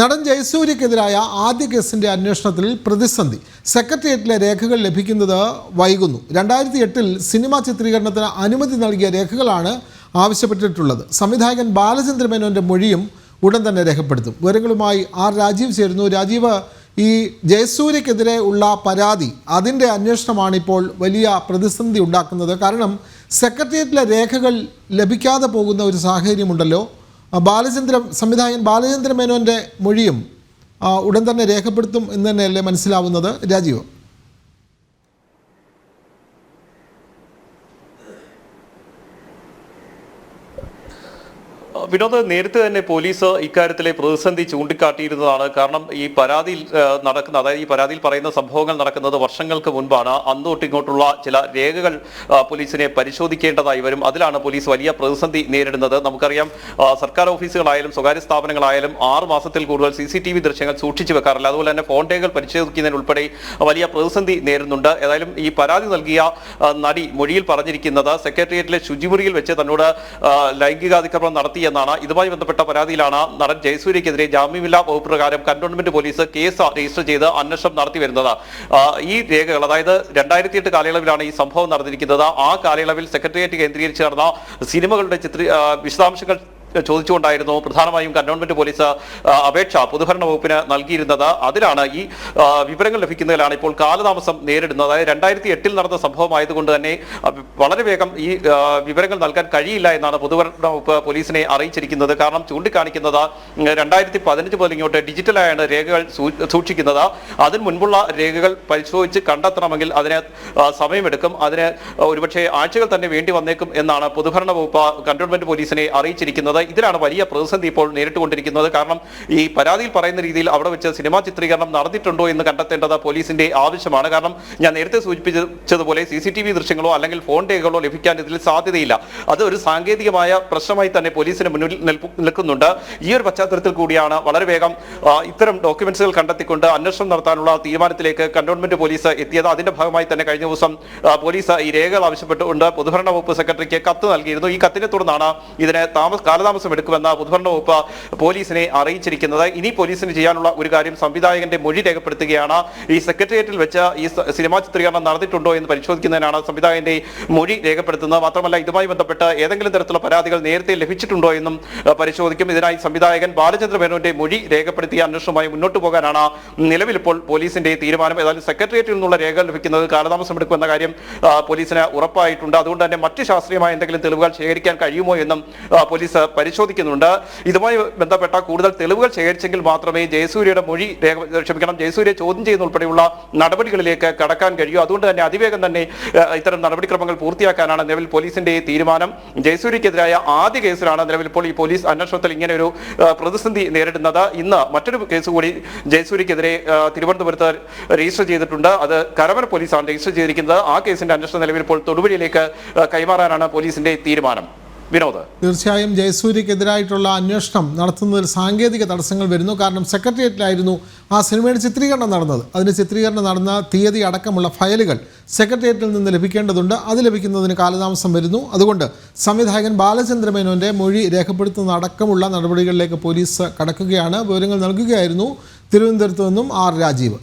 നടൻ ജയസൂര്യക്കെതിരായ ആദ്യ കേസിന്റെ അന്വേഷണത്തിൽ പ്രതിസന്ധി. സെക്രട്ടേറിയറ്റിലെ രേഖകൾ ലഭിക്കുന്നത് വൈകുന്നു. രണ്ടായിരത്തി എട്ടിൽ സിനിമാ ചിത്രീകരണത്തിന് അനുമതി നൽകിയ രേഖകളാണ് ആവശ്യപ്പെട്ടിട്ടുള്ളത്. സംവിധായകൻ ബാലചന്ദ്ര മേനോന്റെ മൊഴിയും ഉടൻ തന്നെ രേഖപ്പെടുത്തും. വിവരങ്ങളുമായി ആർ രാജീവ് ചേരുന്നു. രാജീവ് ഈ ജയസൂര്യക്കെതിരെ ഉള്ള പരാതി അതിന്റെ അന്വേഷണമാണ് ഇപ്പോൾ വലിയ പ്രതിസന്ധി ഉണ്ടാക്കുന്നത്. കാരണം സെക്രട്ടേറിയറ്റിലെ രേഖകൾ ലഭിക്കാതെ പോകുന്ന ഒരു സാഹചര്യമുണ്ടല്ലോ. ആ, ബാലചന്ദ്ര സംവിധായകൻ ബാലചന്ദ്ര മേനോന്റെ മൊഴിയും ഉടൻ തന്നെ രേഖപ്പെടുത്തും എന്ന് തന്നെയല്ലേ മനസ്സിലാവുന്നത്? രാജീവ്. വിനോദ് നേരത്തെ തന്നെ പോലീസ് ഇക്കാര്യത്തിലെ പ്രതിസന്ധി ചൂണ്ടിക്കാട്ടിയിരുന്നതാണ്. കാരണം ഈ പരാതിയിൽ നടക്കുന്ന അതായത് ഈ പരാതിയിൽ പറയുന്ന സംഭവങ്ങൾ നടക്കുന്നത് വർഷങ്ങൾക്ക് മുൻപാണ്. അന്നോട്ട് ഇങ്ങോട്ടുള്ള ചില രേഖകൾ പോലീസിനെ പരിശോധിക്കേണ്ടതായി വരും. അതിലാണ് പോലീസ് വലിയ പ്രതിസന്ധി നേരിടുന്നത്. നമുക്കറിയാം സർക്കാർ ഓഫീസുകളായാലും സ്വകാര്യ സ്ഥാപനങ്ങളായാലും ആറ് മാസത്തിൽ കൂടുതൽ സി സി ടി വി ദൃശ്യങ്ങൾ സൂക്ഷിച്ചു വെക്കാറില്ല. അതുപോലെ തന്നെ ഫോൺ രേഖകൾ പരിശോധിക്കുന്നതിനുൾപ്പെടെ വലിയ പ്രതിസന്ധി നേരിടുന്നുണ്ട്. ഏതായാലും ഈ പരാതി നൽകിയ നടി മൊഴിയിൽ പറഞ്ഞിരിക്കുന്നത് സെക്രട്ടേറിയറ്റിലെ ശുചിമുറിയിൽ വെച്ച് തന്നോട് ലൈംഗികാതിക്രമം ലൈംഗികാതിക്രമണം നടത്തിയെന്നാണ് ഇതുമായി ബന്ധപ്പെട്ട പരാതിയിലാണ് നടൻ ജയസൂര്യക്കെതിരെ ജാമ്യമില്ലാ വകുപ്പ് പ്രകാരം കന്റോൺമെന്റ് പോലീസ് കേസ് രജിസ്റ്റർ ചെയ്ത് അന്വേഷണം നടത്തി വരുന്നത്. ഈ രേഖകൾ അതായത് രണ്ടായിരത്തി എട്ട് കാലയളവിലാണ് ഈ സംഭവം നടന്നിരിക്കുന്നത്. ആ കാലയളവിൽ സെക്രട്ടേറിയറ്റ് കേന്ദ്രീകരിച്ച് നടന്ന സിനിമകളുടെ ചിത്ര വിശദാംശങ്ങൾ ചോദിച്ചുകൊണ്ടായിരുന്നു പ്രധാനമായും കന്റോൺമെന്റ് പോലീസ് അപേക്ഷ പൊതുഭരണ വകുപ്പിന് നൽകിയിരുന്നത്. അതിലാണ് ഈ വിവരങ്ങൾ ലഭിക്കുന്നതിലാണ് ഇപ്പോൾ കാലതാമസം നേരിടുന്നത്. അതായത് രണ്ടായിരത്തി എട്ടിൽ നടന്ന സംഭവമായതുകൊണ്ട് തന്നെ വളരെ വേഗം ഈ വിവരങ്ങൾ നൽകാൻ കഴിയില്ല എന്നാണ് പൊതുഭരണ വകുപ്പ് പോലീസിനെ അറിയിച്ചിരിക്കുന്നത്. കാരണം ചൂണ്ടിക്കാണിക്കുന്നത് രണ്ടായിരത്തി പതിനഞ്ച് മുതൽ ഇങ്ങോട്ട് ഡിജിറ്റലായാണ് രേഖകൾ സൂക്ഷിക്കുന്നത്. അതിന് മുൻപുള്ള രേഖകൾ പരിശോധിച്ച് കണ്ടെത്തണമെങ്കിൽ അതിന് സമയമെടുക്കും. അതിന് ഒരുപക്ഷെ ആഴ്ചകൾ തന്നെ വേണ്ടി വന്നേക്കും എന്നാണ് പൊതുഭരണ വകുപ്പ് കന്റോൺമെന്റ് പോലീസിനെ അറിയിച്ചിരിക്കുന്നത്. ഇതിലാണ് വലിയ പ്രതിസന്ധി ഇപ്പോൾ നേരിട്ടുകൊണ്ടിരിക്കുന്നത്. കാരണം ഈ പരാതിയിൽ പറയുന്ന രീതിയിൽ അവിടെ വെച്ച് സിനിമാ ചിത്രീകരണം നടന്നിട്ടുണ്ടോ എന്ന് കണ്ടെത്തേണ്ടത് പോലീസിന്റെ ആവശ്യമാണ്. കാരണം ഞാൻ നേരത്തെ സൂചിപ്പിച്ചതുപോലെ സി സി ടി വി ദൃശ്യങ്ങളോ അല്ലെങ്കിൽ ഫോൺ രേഖകളോ ലഭിക്കാൻ ഇതിൽ സാധ്യതയില്ല. അത് ഒരു സാങ്കേതികമായ പ്രശ്നമായി തന്നെ പോലീസിന് മുന്നിൽ നിൽക്കുന്നുണ്ട്. ഈ ഒരു പശ്ചാത്തലത്തിൽ കൂടിയാണ് വളരെ വേഗം ഇത്തരം ഡോക്യുമെന്റ്സുകൾ കണ്ടെത്തിക്കൊണ്ട് അന്വേഷണം നടത്താനുള്ള തീരുമാനത്തിലേക്ക് കന്റോൺമെന്റ് പോലീസ് എത്തിയത്. അതിന്റെ ഭാഗമായി തന്നെ കഴിഞ്ഞ ദിവസം പോലീസ് ഈ രേഖകൾ ആവശ്യപ്പെട്ടുകൊണ്ട് പൊതുഭരണ വകുപ്പ് സെക്രട്ടറിക്ക് കത്ത് നൽകിയിരുന്നു. ഈ കത്തിനെ തുടർന്നാണ് ഇതിനെ താമസ കാലതാമസം എടുക്കുമെന്ന് പൊതുഭരണ വകുപ്പ് പോലീസിനെ അറിയിച്ചിരിക്കുന്നത്. ഇനി പോലീസിന് ചെയ്യാനുള്ള ഒരു കാര്യം സംവിധായകന്റെ മൊഴി രേഖപ്പെടുത്തുകയാണ്. ഈ സെക്രട്ടേറിയറ്റിൽ വെച്ച് ഈ സിനിമാ ചിത്രീകരണം നടന്നിട്ടുണ്ടോ എന്ന് പരിശോധിക്കുന്നതിനാണ് സംവിധായകന്റെ മൊഴി രേഖപ്പെടുത്തുന്നത്. മാത്രമല്ല ഇതുമായി ബന്ധപ്പെട്ട് ഏതെങ്കിലും തരത്തിലുള്ള പരാതികൾ നേരത്തെ ലഭിച്ചിട്ടുണ്ടോ എന്നും പരിശോധിക്കും. ഇതിനായി സംവിധായകൻ ബാലചന്ദ്ര മേനോന്റെ മൊഴി രേഖപ്പെടുത്തിയ അന്വേഷണവുമായി മുന്നോട്ട് പോകാനാണ് നിലവിൽ ഇപ്പോൾ പോലീസിന്റെ തീരുമാനം. ഏതായാലും സെക്രട്ടേറിയറ്റിൽ നിന്നുള്ള രേഖകൾ ലഭിക്കുന്നത് കാലതാമസം എടുക്കുമെന്ന കാര്യം പോലീസിന് ഉറപ്പായിട്ടുണ്ട്. അതുകൊണ്ട് തന്നെ മറ്റ് ശാസ്ത്രീയമായ എന്തെങ്കിലും തെളിവുകൾ ശേഖരിക്കാൻ കഴിയുമോ എന്നും പോലീസ് പരിശോധിക്കുന്നുണ്ട്. ഇതുമായി ബന്ധപ്പെട്ട കൂടുതൽ തെളിവുകൾ ശേഖരിച്ചെങ്കിൽ മാത്രമേ ജയസൂര്യയുടെ മൊഴി ക്ഷമിക്കണം ജയസൂര്യ ചോദ്യം ചെയ്യുന്ന ഉൾപ്പെടെയുള്ള നടപടികളിലേക്ക് കടക്കാൻ കഴിയൂ. അതുകൊണ്ട് തന്നെ അതിവേഗം തന്നെ ഇത്തരം നടപടിക്രമങ്ങൾ പൂർത്തിയാക്കാനാണ് നിലവിൽ പോലീസിന്റെ തീരുമാനം. ജയസൂര്യക്കെതിരായ ആദ്യ കേസിലാണ് നിലവിൽ ഇപ്പോൾ ഈ പോലീസ് അന്വേഷണത്തിൽ ഇങ്ങനെ ഒരു പ്രതിസന്ധി നേരിടുന്നത്. ഇന്ന് മറ്റൊരു കേസ് കൂടി ജയസൂര്യക്കെതിരെ തിരുവനന്തപുരത്ത് രജിസ്റ്റർ ചെയ്തിട്ടുണ്ട്. അത് കരമന പോലീസാണ് രജിസ്റ്റർ ചെയ്തിരിക്കുന്നത്. ആ കേസിന്റെ അന്വേഷണം നിലവിൽ ഇപ്പോൾ തൊടുപുഴയിലേക്ക് കൈമാറാനാണ് പോലീസിന്റെ തീരുമാനം. വിനോദ്. തീർച്ചയായും ജയസൂര്യക്കെതിരായിട്ടുള്ള അന്വേഷണം നടത്തുന്നതിൽ സാങ്കേതിക തടസ്സങ്ങൾ വരുന്നു. കാരണം സെക്രട്ടേറിയറ്റിലായിരുന്നു ആ സിനിമയുടെ ചിത്രീകരണം നടന്നത്. അതിന് ചിത്രീകരണം നടന്ന തീയതി അടക്കമുള്ള ഫയലുകൾ സെക്രട്ടേറിയറ്റിൽ നിന്ന് ലഭിക്കേണ്ടതുണ്ട്. അത് ലഭിക്കുന്നതിന് കാലതാമസം വരുന്നു. അതുകൊണ്ട് സംവിധായകൻ ബാലചന്ദ്ര മേനോന്റെ മൊഴി രേഖപ്പെടുത്തുന്ന അടക്കമുള്ള നടപടികളിലേക്ക് പോലീസ് കടക്കുകയാണ്. വിവരങ്ങൾ നൽകുകയായിരുന്നു തിരുവനന്തപുരത്ത് നിന്നും ആർ രാജീവ്.